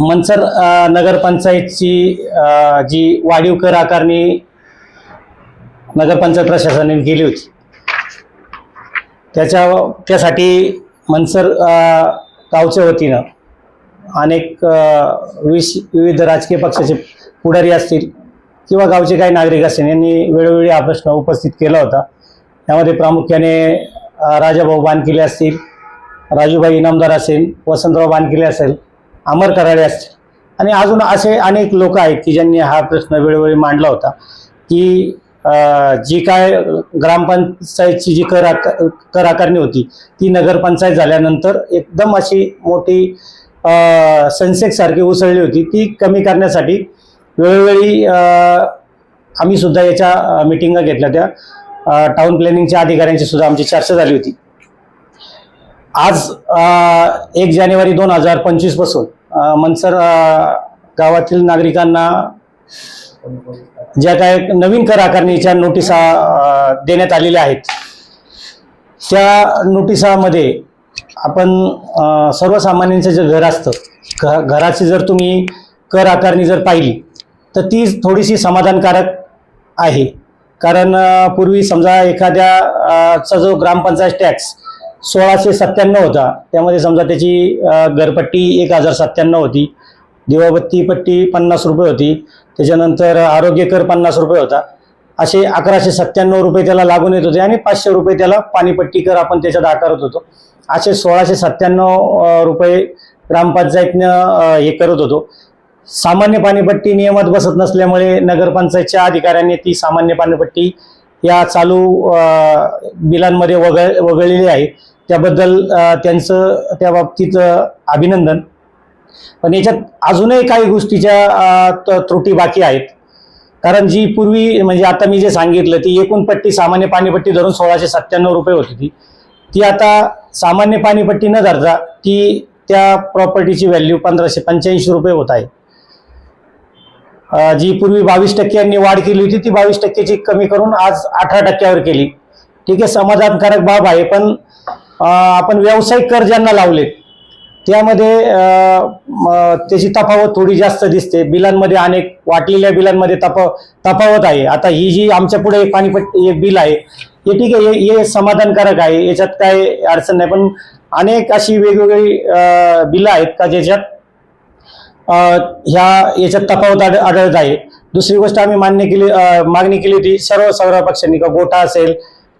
मनसर नगरपंचायतची जी वाढीव कर आकारणी नगरपंचायत प्रशासनाने केली होती. त्याच्या त्यासाठी मनसर गावच्या वतीनं अनेक विश विविध राजकीय पक्षाचे पुढारी असतील किंवा गावचे काही नागरिक असतील यांनी वेळोवेळी हा प्रश्न उपस्थित केला होता. त्यामध्ये प्रामुख्याने राजाभाऊ बानकिले असतील राजूभाई इनामदार असेल वसंतराव बानकिले असेल अमर कराडे असतील. आणि अजून असे अनेक लोक आहेत की ज्यांनी हा प्रश्न वेळोवेळी मांडला होता की जी काय ग्रामपंचायतची जी कर कर आकारणी होती ती नगरपंचायत झाल्यानंतर एकदम अशी मोठी सेन्सेक्ससारखी उसळली होती. ती कमी करण्यासाठी वेळोवेळी आम्ही सुद्धा याच्या मिटिंगा घेतल्या त्या टाऊन टाउन प्लॅनिंगच्या अधिकाऱ्यांची सुद्धा आमची चर्चा झाली होती. आज एक जानेवारी दोन हजार पंचवीसपासून मनसर गावातील नागरिकांना ज्या काय नवीन कर आकारणीच्या नोटिसा देण्यात आलेल्या आहेत त्या नोटिसामध्ये आपण सर्वसामान्यांचं जे घर असतं घ घराची जर तुम्ही कर आकारणी जर पाहिली तर ती थोडीशी समाधानकारक आहे. कारण पूर्वी समजा एखाद्या चा जो ग्रामपंचायत टॅक्स सोळाशे सत्त्याण्णव होता. त्यामध्ये समजा त्याची घरपट्टी एक हजार सत्त्याण्णव होती. दिवाबत्ती पट्टी पन्नास रुपये होती. त्याच्यानंतर आरोग्य कर पन्नास रुपये होता. असे अकराशे सत्त्याण्णव रुपये त्याला लागून येत होते आणि पाचशे रुपये त्याला पाणीपट्टी कर आपण त्याच्यात आकारत होतो. असे सोळाशे सत्त्याण्णव रुपये ग्रामपंचायतनं हे करत होतो. सामान्य पाणीपट्टी नियमात बसत नसल्यामुळे नगरपंचायतच्या अधिकाऱ्यांनी ती सामान्य पाणीपट्टी या चालू बिलांमध्ये वगळ वगळलेली आहे. त्याबद्दल त्यांचं त्या बाबतीत अभिनंदन. पण याच्यात अजूनही काही गोष्टीच्या त- त्रुटी बाकी आहेत. कारण जी पूर्वी म्हणजे आता मी जे सांगितलं ती एकूण पट्टी सामान्य पाणीपट्टी धरून सोळाशे सत्त्याण्णव रुपये होती ती. ती आता सामान्य पाणीपट्टी न धरता ती त्या प्रॉपर्टीची व्हॅल्यू पंधराशे पंच्याऐंशी रुपये होत आहे. जी पूर्वी बावीस टक्क्यांनी वाढ केली होती ती बावीस टक्क्याची कमी करून आज अठरा टक्क्यावर केली. ठीक आहे समाधानकारक बाब आहे पण आपण व्यावसायिक कर ज्यांना लावले त्यामध्ये त्याची तफावत थोडी जास्त दिसते. बिलांमध्ये अनेक वाटलेल्या बिलांमध्ये तफा तफावत आहे. आता ही जी आमच्या पुढे एक पाणीपट्टी एक बिल आहे हे ठीक आहे हे- हे समाधानकारक आहे. याच्यात काय अडचण नाही. पण अनेक अशी वेगवेगळी बिलं आहेत का ज्याच्यात ह्या याच्यात तफावत आढ आढळत आहे. दुसरी गोष्ट आम्ही मान्य केली मागणी केली होती सर्व सर्व पक्षांनी. का गोठा असेल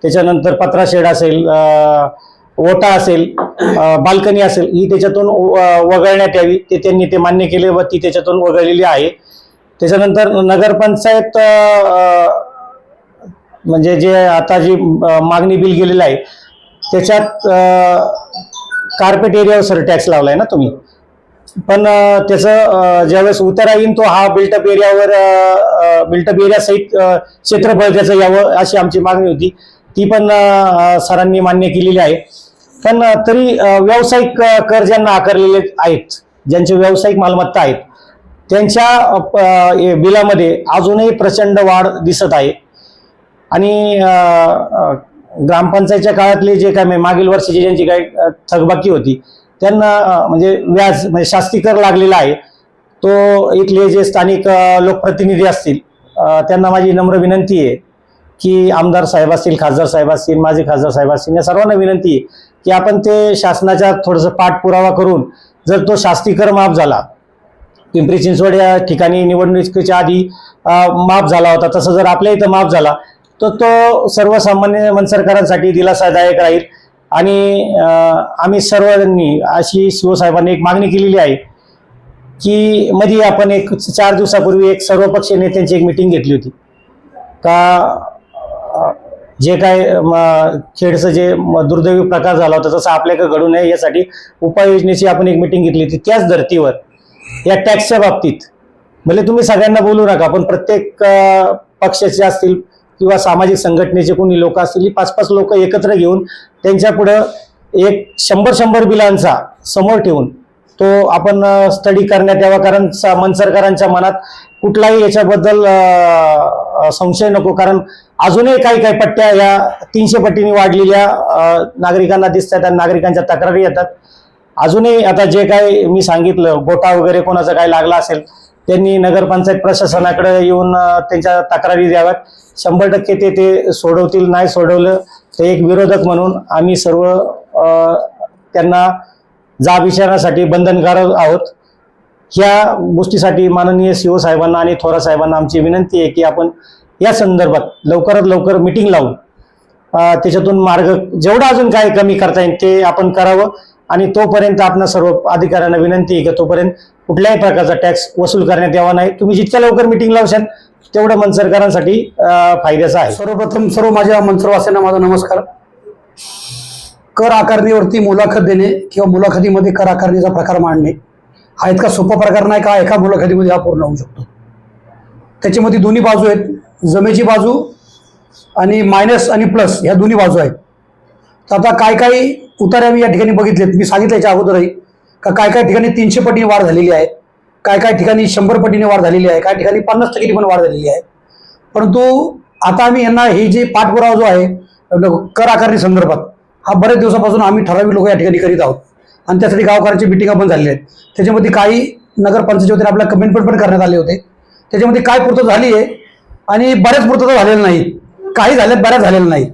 त्याच्यानंतर पत्राशेड असेल ओटा असेल बाल्कनी असेल ही त्याच्यातून वगळण्यात यावी. ते त्यांनी ते मान्य केले व ती त्याच्यातून वगळलेली आहे. त्याच्यानंतर नगरपंचायत म्हणजे जे आता जी मागणी बिल गेलेलं आहे त्याच्यात कार्पेट एरियावर सर टॅक्स लावलाय ना तुम्ही. पण त्याचं ज्यावेळेस उतारा येईन तो हा बिल्टअप एरियावर बिल्टअप एरिया सहित क्षेत्रफळ त्याचं यावं अशी आमची मागणी होती. ती पण सरांनी मान्य केलेली आहे. पण तरी व्यावसायिक कर ज्यांना आकारलेले आहेत ज्यांचे व्यावसायिक मालमत्ता आहेत. त्यांच्या प- बिलामध्ये अजूनही प्रचंड वाढ दिसत आहे. आणि ग्रामपंचायतच्या काळातले जे काय म्हणजे मागील वर्षाची ज्यांची काही थकबाकी होती त्यांना म्हणजे व्याज म्हणजे शास्ती कर लागलेला आहे. तो इथले जे स्थानिक लोकप्रतिनिधी असतील त्यांना माझी नम्र विनंती आहे की आमदार साहेब असतील खासदार साहेब असतील माझे खासदार साहेब असतील या सर्वांना विनंती आहे की आपण ते शासनाच्या थोडंसं पाठपुरावा करून जर तो शास्तीकर माफ झाला पिंपरी चिंचवड या ठिकाणी निवडणुकीच्या आधी माफ झाला होता. तसं जर आपल्या इथं माफ झाला तर तो सर्वसामान्य मनसरकारांसाठी दिलासादायक राहील. आणि आम्ही सर्वांनी अशी शिवसाहेबांनी एक मागणी केलेली आहे की मध्ये आपण एक चार दिवसापूर्वी एक सर्वपक्ष नेत्यांची एक मिटिंग घेतली होती. का जे काय म, खेडचं जे म, दुर्दैवी प्रकार झाला होता तसं आपल्याकडे घडू नये यासाठी उपाययोजनेची आपण एक मिटिंग घेतली होती त्याच धर्तीवर या टॅक्सच्या बाबतीत. भले तुम्ही सगळ्यांना बोलू नका पण प्रत्येक पक्षाचे असतील किंवा सामाजिक संघटनेचे कोणी लोक असतील ही पाच पाच लोक एकत्र घेऊन त्यांच्या पुढं एक शंभर शंभर बिलांचा समोर ठेवून तो आपण स्टडी करण्यात यावा कारण स- मनसरकरांच्या मनात कुठलाही याच्याबद्दल संशय नको कारण अजूनही काही काही पट्ट्या या तीनशे पट्टीने वाढलेल्या नागरिकांना नागरिकांना दिसतात आणि नागरिकांच्या तक्रारी येतात. अजूनही आता जे काही मी सांगितलं गोटा वगैरे कोणाचा काही लागला असेल त्यांनी नगरपंचायत प्रशासनाकडे येऊन त्यांच्या तक्रारी द्याव्यात. शंभर टक्के ते ते सोडवतील नाही सोडवलं तर एक विरोधक म्हणून आम्ही सर्व त्यांना जाब विचारण्यासाठी बंधनकारक आहोत. ह्या गोष्टीसाठी माननीय सीओ साहेबांना आणि थोरा साहेबांना आमची विनंती आहे की आपण या संदर्भात लवकरात लवकर मिटिंग लावून त्याच्यातून मार्ग जेवढं अजून काय कमी करता येईल ते आपण करावं. आणि तोपर्यंत आपण सर्व अधिकाऱ्यांना विनंती आहे की तोपर्यंत कुठल्याही प्रकारचा टॅक्स वसूल करण्यात यावा नाही. तुम्ही जितक्या लवकर मिटिंग लावशाल तेवढं मनसरकारांसाठी फायद्याचं आहे. सर्वप्रथम सर्व माझ्या मंत्रवासियांना माझा नमस्कार. कर आकारणीवरती मुलाखत देणे किंवा मुलाखतीमध्ये कर आकारणीचा प्रकार मांडणे हा इतका सोपा प्रकार नाही का एका मुलाखतीमध्ये हा पूर्ण होऊ शकतो? त्याच्यामध्ये दोन्ही बाजू आहेत. जमेची बाजू आणि मायनस आणि प्लस ह्या दोन्ही बाजू आहेत. तर आता काय काय उतारे आम्ही या ठिकाणी बघितलेत. मी सांगितलं याच्या अगोदरही का काय काय ठिकाणी तीनशे पटीने वाढ झालेली आहे. काय काय ठिकाणी शंभर पटीने वाढ झालेली आहे. काय ठिकाणी पन्नास टक्केने पण वाढ झालेली आहे. परंतु आता आम्ही यांना हे जे पाठपुरावा जो आहे कर आकारणी संदर्भात हा बरेच दिवसापासून आम्ही ठराविक लोक या ठिकाणी करीत आहोत. आणि त्यासाठी गावकऱ्यांची मिटिंगा पण झालेल्या आहेत. त्याच्यामध्ये काही नगरपंचायतीच्या वतीने आपल्याला कमेंटमेंट पण करण्यात आले होते. त्याच्यामध्ये काय पूर्तता झाली आहे आणि बऱ्याच पूर्तता झालेल्या नाहीत. काही झाल्यात बऱ्याच झालेल्या नाहीत.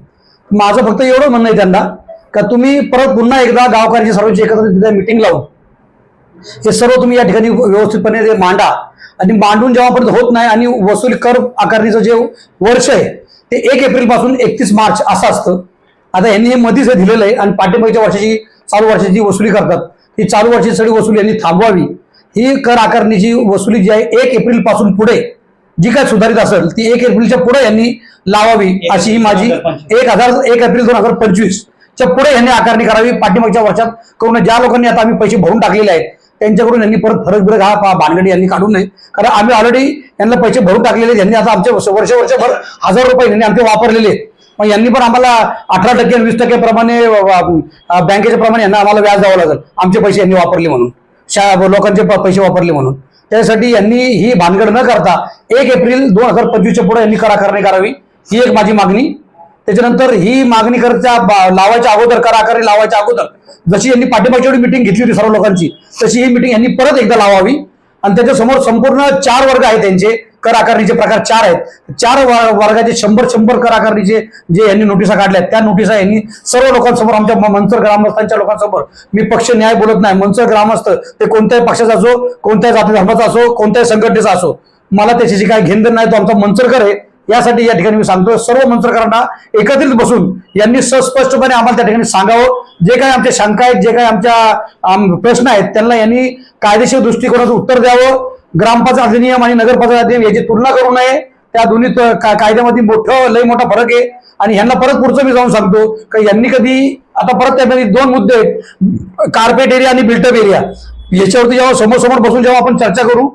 माझं फक्त एवढं म्हणणं आहे त्यांना का तुम्ही परत पुन्हा एकदा गावकऱ्यांची सर्वांची एकत्र तिथे मिटिंग लावून हे सर्व तुम्ही या ठिकाणी व्यवस्थितपणे ते मांडा. आणि मांडून जेव्हापर्यंत होत नाही आणि वसुली कर आकारणीचं जे वर्ष आहे ते एक एप्रिलपासून एकतीस मार्च असं असतं. आता यांनी हे मधीच हे दिलेलं आहे आणि पाठिंबाच्या वर्षाची चालू वर्षाची जी वसुली करतात ती चालू वर्षाची सगळी वसुली यांनी थांबवावी. ही कर आकारणीची वसुली जी आहे एक एप्रिलपासून पुढे जी काय सुधारित असेल ती एक एप्रिलच्या पुढे यांनी लावावी अशी ही माझी एक हजार एक एप्रिल दोन हजार पंचवीस च्या पुढे यांनी आकारणी करावी पाठीमागच्या वर्षात करून ज्या लोकांनी आता आम्ही पैसे भरून टाकलेले आहेत त्यांच्याकडून यांनी परत फरक बिरक हा पा- भानगडी यांनी काढू नये कारण आम्ही ऑलरेडी यांना पैसे भरून टाकलेले. यांनी आता आमचे वर्ष वर्ष वर्षभर हजार रुपये यांनी आमचे वापरलेले. मग यांनी पण आम्हाला अठरा टक्के आणि वीस टक्के प्रमाणे बँकेच्या प्रमाणे यांना आम्हाला व्याज द्यावं लागेल आमचे पैसे यांनी वापरले म्हणून शा लोकांचे प- पैसे वापरले म्हणून. त्यासाठी यांनी ही भानगड न करता एक एप्रिल दोन हजार पंचवीसच्या पुढे यांनी कराकारणी करावी. ही एक माझी मागणी. त्याच्यानंतर ही मागणी करता बा- लावायच्या अगोदर कराकारणी लावायच्या अगोदर जशी यांनी पाठिंबाची मिटिंग घेतली होती सर्व लोकांची तशी ही मिटिंग यांनी परत एकदा लावावी. आणि त्याच्यासमोर संपूर्ण चार वर्ग आहेत त्यांचे कर आकारणीचे प्रकार चार आहेत. चार वर्गाचे शंभर शंभर कर आकारणीचे जे यांनी नोटिसा काढल्या त्या नोटिसा यांनी सर्व लोकांसमोर आमच्या मनसर ग्रामस्थांच्या लोकांसमोर मी पक्ष न्याय बोलत नाही मनसर ग्रामस्थ ते कोणत्याही पक्षाचा असो कोणत्याही जाती धर्माचा असो कोणत्याही संघटनेचा असो मला त्याच्याशी काही घेणदेण नाही तो आमचा मनसरकर आहे. यासाठी या ठिकाणी मी सांगतो सर्व मंत्रकारांना एकत्रित बसून यांनी सस्पष्टपणे आम्हाला त्या ठिकाणी सांगावं. जे काही आमच्या शंका आहेत जे काही आमच्या प्रश्न आहेत त्यांना यांनी कायदेशीर दृष्टिकोनाचं उत्तर द्यावं. ग्रामपंचायत अधिनियम आणि नगरपंचायत अधिनियम याची तुलना करू नये. त्या दोन्ही कायद्यामध्ये मोठं लय मोठा फरक आहे. आणि यांना परत पुढचं मी जाऊन सांगतो का यांनी कधी आता परत त्यामध्ये दोन मुद्दे आहेत. कार्पेट एरिया आणि बिल्टअप एरिया याच्यावरती जेव्हा समोर समोर बसून जेव्हा आपण चर्चा करू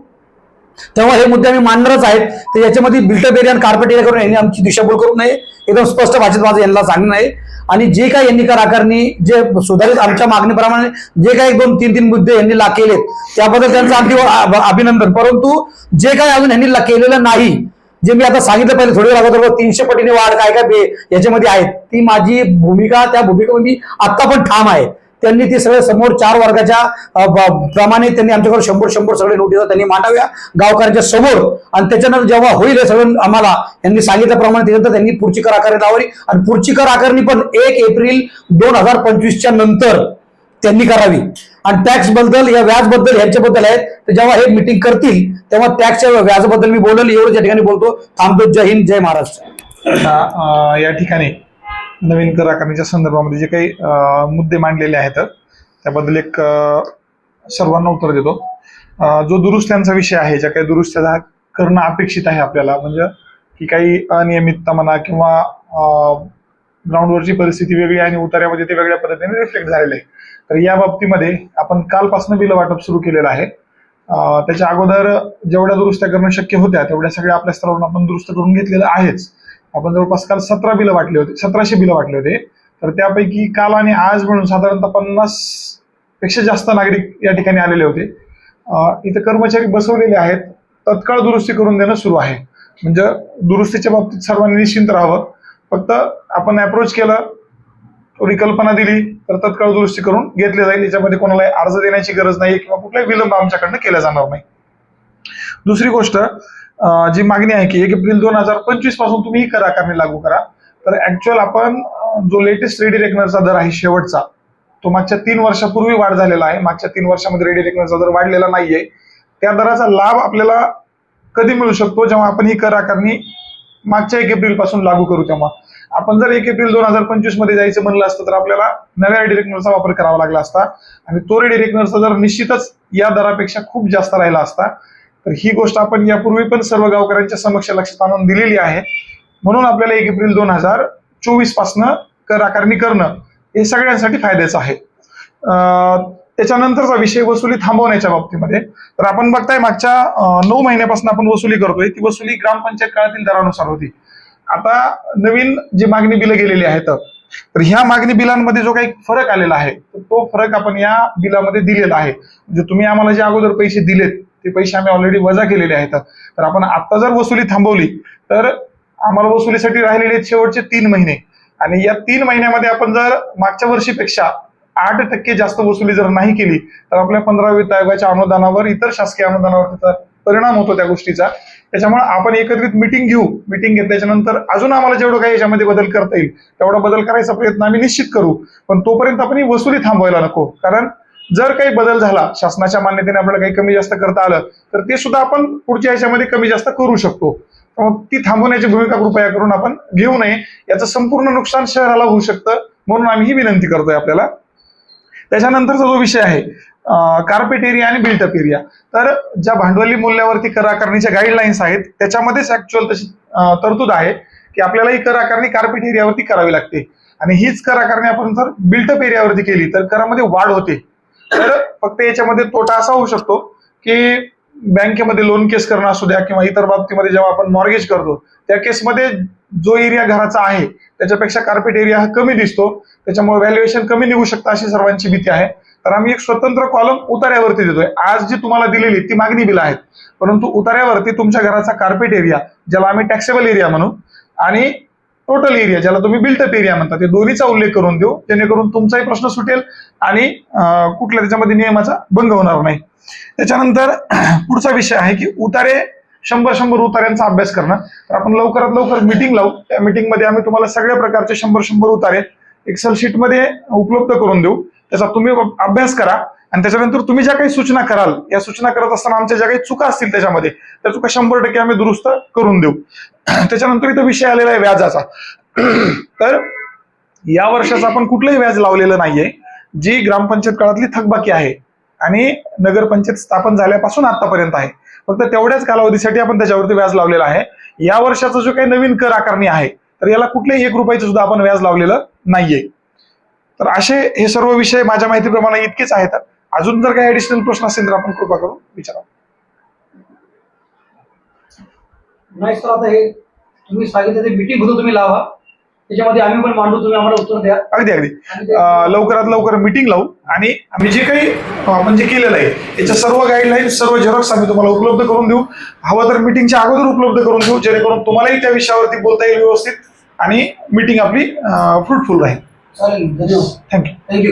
तेव्हा हे मुद्दे आम्ही मानणारच आहेत. तर याच्यामध्ये बिल्टअप एरिया आणि कार्पेट एरिया करून यांनी आमची दिशाभूल करू नये. एकदम स्पष्ट भाषेत माझं यांना सांगणं आहे. आणि जे काही यांनी कर आकारणी जे सुधारित आमच्या मागणीप्रमाणे जे काही एक दोन तीन तीन मुद्दे यांनी ला केलेत त्याबद्दल त्यांचं अगदी अभिनंदन. परंतु जे काही अजून यांनी ला केलेलं नाही जे मी आता सांगितलं पहिले थोडी वेळ अगोदर तीनशे पटीने वाढ काय काय याच्यामध्ये आहेत. ती माझी भूमिका त्या भूमिकेमध्ये आत्ता पण ठाम आहे. त्यांनी ती सगळं समोर चार वर्गाच्या प्रमाणे त्यांनी आमच्याकडे शंभर शंभर सगळे नोटीस त्यांनी मांडाव्या. गावकऱ्यांच्या समोर आणि त्याच्यानंतर जेव्हा होईल हे सगळं आम्हाला यांनी सांगितल्याप्रमाणे त्याच्यानंतर त्यांनी पुढची कर आकारणी लावली आणि पुढची कर आकारणी पण एक एप्रिल दोन हजार पंचवीसच्या नंतर त्यांनी करावी. आणि टॅक्सबद्दल या व्याजबद्दल ह्यांच्याबद्दल आहेत. तर जेव्हा हे मिटिंग करतील तेव्हा टॅक्सच्या व्याजाबद्दल मी बोलेल एवढं या ठिकाणी बोलतो. थांबतो. जय हिंद जय महाराष्ट्र. या ठिकाणी नवीन कर आकारणीच्या संदर्भामध्ये जे काही मुद्दे मांडलेले आहेत त्याबद्दल एक सर्वांना उत्तर देतो. जो दुरुस्त्यांचा विषय आहे ज्या काही दुरुस्त्या करणं अपेक्षित आहे आपल्याला म्हणजे की काही अनियमितता म्हणा किंवा ग्राउंडवरची परिस्थिती वेगळी आणि उतार्यामध्ये ते वेगळ्या पद्धतीने रिफ्लेक्ट झालेले आहे. तर या बाबतीमध्ये आपण कालपासून बिल वाटप सुरू केलेलं आहे. त्याच्या अगोदर जेवढ्या दुरुस्त्या करणं शक्य होत्या तेवढ्या सगळ्या आपल्या स्तरावरून आपण दुरुस्त करून घेतलेलं आहेच. आपण जवळपास काल सतरा बिलं वाटले होते सतराशे बिलं वाटले होते. तर त्यापैकी काल आणि आज म्हणून साधारणतः पन्नासपेक्षा जास्त नागरिक या ठिकाणी आलेले होते. इथे इथं कर्मचारी बसवलेले आहेत. तत्काळ दुरुस्ती करून देणं सुरू आहे. म्हणजे दुरुस्तीच्या बाबतीत सर्वांनी निश्चिंत राहावं. फक्त आपण अप्रोच केलं थोडी कल्पना दिली तर तत्काळ दुरुस्ती करून घेतले जाईल. याच्यामध्ये कोणालाही अर्ज देण्याची गरज नाही किंवा कुठलाही विलंब आमच्याकडनं केला जाणार नाही. दुसरी गोष्ट जी मागणी आहे की एक एप्रिल दोन हजार पंचवीसपासून तुम्ही ही कर आकारणी लागू करा. तर ऍक्च्युअल आपण जो लेटेस्ट रेडी रेकनरचा दर आहे शेवटचा तो मागच्या तीन वर्षापूर्वी वाढ झालेला आहे. मागच्या तीन वर्षामध्ये रेडी रेकनरचा दर वाढलेला नाहीये. त्या दराचा लाभ आपल्याला कधी मिळू शकतो? जेव्हा आपण ही कर आकारणी मागच्या एक एप्रिलपासून लागू करू तेव्हा. आपण जर एक एप्रिल दोन हजार पंचवीसमध्ये जायचं म्हणलं असतं तर आपल्याला नव्या रेडी रेकनरचा वापर करावा लागला असता. आणि तो रेडी रेकनरचा दर निश्चितच या दरापेक्षा खूप जास्त राहिला असता. तर ही गोष्ट आपण यापूर्वी पण सर्व गावकऱ्यांच्या समक्ष लक्षात आणून दिलेली आहे. म्हणून आपल्याला एक एप्रिल दोन हजार चोवीस पासनं कर आकारणी करणं हे सगळ्यांसाठी फायद्याचं आहे. त्याच्यानंतरचा विषय वसुली थांबवण्याच्या बाबतीमध्ये. तर आपण बघताय मागच्या नऊ महिन्यापासून आपण वसुली करतोय. ती वसुली ग्रामपंचायत काळातील दरानुसार होती. आता नवीन जी मागणी बिलं गेलेली आहेत तर ह्या मागणी बिलांमध्ये जो काही फरक आलेला आहे तो फरक आपण या बिलामध्ये दिलेला आहे. म्हणजे तुम्ही आम्हाला जे अगोदर पैसे दिलेत ते पैसे आम्ही ऑलरेडी वजा केलेले आहेत. तर आपण आता जर वसुली थांबवली तर आम्हाला वसुलीसाठी राहिलेले आहेत शेवटचे तीन महिने. आणि या तीन महिन्यामध्ये आपण जर मागच्या वर्षीपेक्षा आठ टक्के जास्त वसुली जर नाही केली तर आपल्या पंधरा वित्त आयोगाच्या अनुदानावर इतर शासकीय अनुदानावर त्याचा परिणाम होतो त्या गोष्टीचा. त्याच्यामुळे आपण एकत्रित मिटिंग घेऊ. मिटिंग घेतल्याच्या नंतर अजून आम्हाला जेवढं काही याच्यामध्ये बदल करता येईल तेवढा बदल करायचा प्रयत्न आम्ही निश्चित करू. पण तोपर्यंत आपण ही वसुली थांबवायला नको. कारण जर काही बदल झाला शासनाच्या मान्यतेने आपल्याला काही कमी जास्त करता आलं तर ते सुद्धा आपण पुढच्या ह्याच्यामध्ये कमी जास्त करू शकतो. ती थांबवण्याची भूमिका कृपया करून आपण घेऊ नये. याचं संपूर्ण नुकसान शहराला होऊ शकतं म्हणून आम्ही ही विनंती करतोय आपल्याला. त्याच्यानंतरचा जो विषय आहे कार्पेट एरिया आणि बिल्टअप एरिया तर ज्या भांडवली मूल्यावरती कर आकारणीच्या गाईडलाईन्स आहेत त्याच्यामध्येच ऍक्च्युअल तशी तरतूद आहे की आपल्याला ही कर आकारणी कार्पेट एरियावरती करावी लागते. आणि हीच कर आकारणी आपण जर बिल्टअप एरियावरती केली तर करामध्ये वाढ होते. तर फक्त याच्यामध्ये तोटा असा होऊ शकतो की बँकेमध्ये लोन केस करणं असू द्या किंवा इतर बाबतीमध्ये जेव्हा आपण मॉर्गेज करतो त्या केसमध्ये जो एरिया घराचा आहे त्याच्यापेक्षा कार्पेट एरिया हा कमी दिसतो. त्याच्यामुळे व्हॅल्युएशन कमी निघू शकतं अशी सर्वांची भीती आहे. तर आम्ही एक स्वतंत्र कॉलम उतार्यावरती देतोय. आज जी तुम्हाला दिलेली ती मागणी बिल आहेत. परंतु उतार्यावरती तुमच्या घराचा कार्पेट एरिया ज्याला आम्ही टॅक्सेबल एरिया म्हणू आणि टोटल एरिया ज्याला तुम्ही बिल्टअप एरिया म्हणता ते दोन्हीचा उल्लेख करून देऊ जेणेकरून तुमचाही प्रश्न सुटेल आणि कुठल्या त्याच्यामध्ये नियमाचा भंग होणार नाही. त्याच्यानंतर पुढचा विषय आहे की उतारे शंभर शंभर उतार्यांचा अभ्यास करणं. तर आपण लवकरात लवकर मिटिंग लावू. त्या मीटिंगमध्ये आम्ही तुम्हाला सगळ्या प्रकारचे शंभर शंभर उतारे एक्सेल शीटमध्ये उपलब्ध करून देऊ. त्याचा तुम्ही अभ्यास करा. आणि त्याच्यानंतर तुम्ही ज्या काही सूचना कराल या सूचना करत असताना आमच्या ज्या काही चुका असतील त्याच्यामध्ये त्या चुका शंभर टक्के आम्ही दुरुस्त करून देऊ. त्याच्यानंतर इथं विषय आलेला आहे व्याजाचा. तर या वर्षाचं आपण कुठलंही व्याज लावलेलं नाहीये. जी ग्रामपंचायत काळातली थकबाकी आहे आणि नगरपंचायत स्थापन झाल्यापासून आतापर्यंत आहे. फक्त तेवढ्याच कालावधीसाठी आपण त्याच्यावरती व्याज लावलेलं आहे. या वर्षाचा जो काही नवीन कर आकारणी आहे तर याला कुठल्याही एक रुपयाचं सुद्धा आपण व्याज लावलेलं नाहीये. तर असे हे सर्व विषय माझ्या माहितीप्रमाणे इतकेच आहेत. अजून जर काही ऍडिशनल प्रश्न असेल तर आपण कृपा करून विचारा. नाही सर आता हे तुम्ही सांगितलं ते मिटिंग होतो तुम्ही लावा. त्याच्यामध्ये आम्ही पण मांडू तुम्ही आम्हाला उत्तर द्या. अगदी अगदी. लवकरात लवकर मिटिंग लावू आणि आम्ही जे काही म्हणजे केलेलं आहे त्याच्या सर्व गाईडलाईन सर्व झेरॉक्स आम्ही तुम्हाला उपलब्ध करून देऊ. हवं तर मिटिंगच्या अगोदर उपलब्ध करून देऊ जेणेकरून तुम्हालाही त्या विषयावरती बोलता येईल व्यवस्थित आणि मिटिंग आपली फ्रुटफुल राहील. चालेल धन्यवाद. Thank you thank you